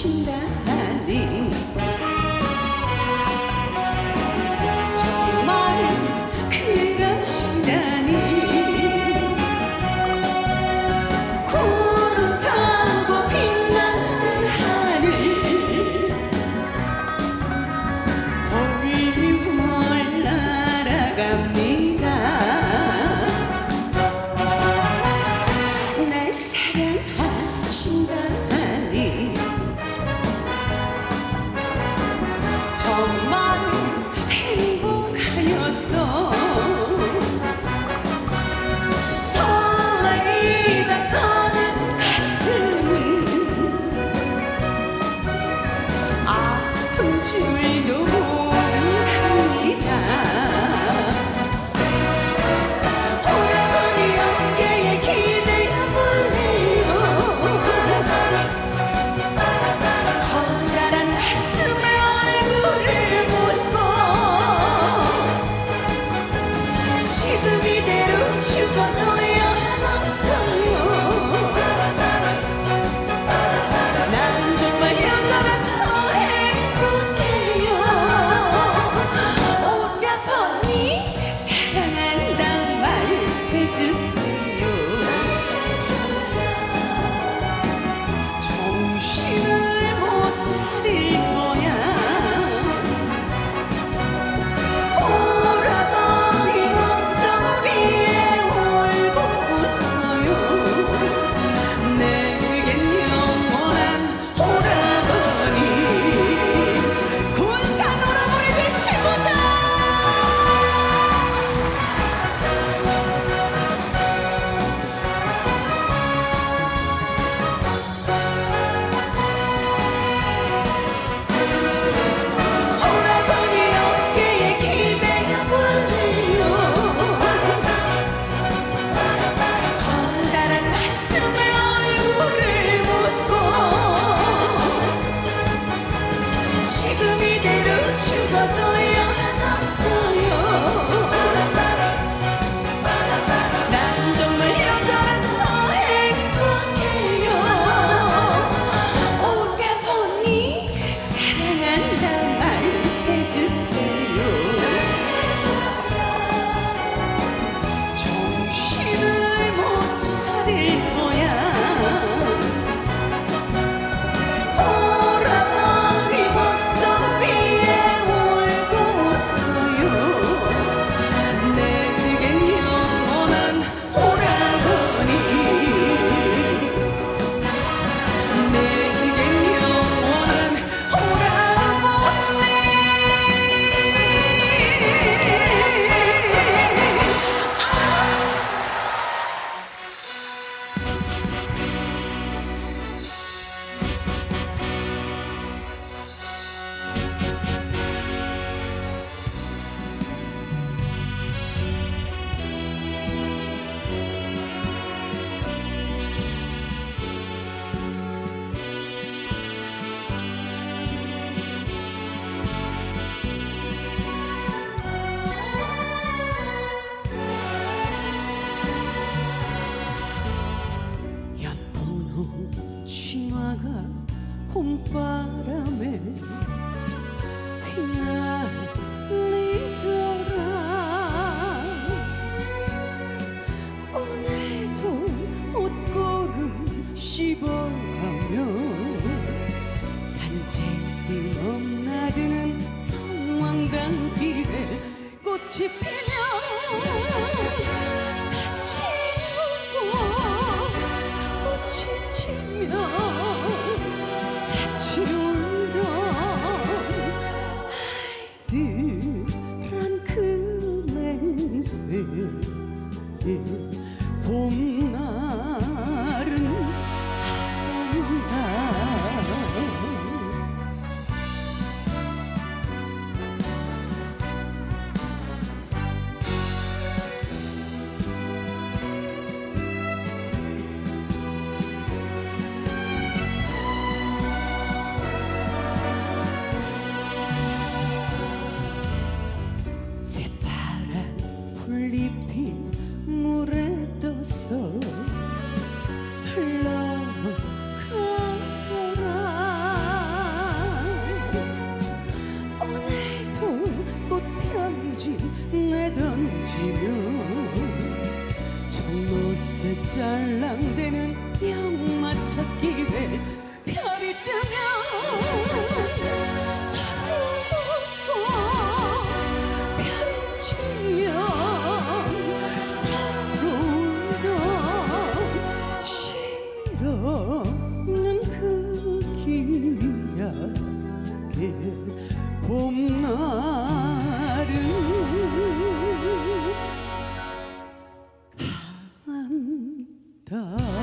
오신다. to say. 엄마가 봄바람에 휘날리더라. 오늘도 옷걸음 씹어가며 산책길 넘나드는 성황당 길에 꽃이 피면 같이 웃고 꽃이 지면 雨。 굳이 내던지면 정노새 짤랑대는 양마 찾기에 별이 뜨 Oh.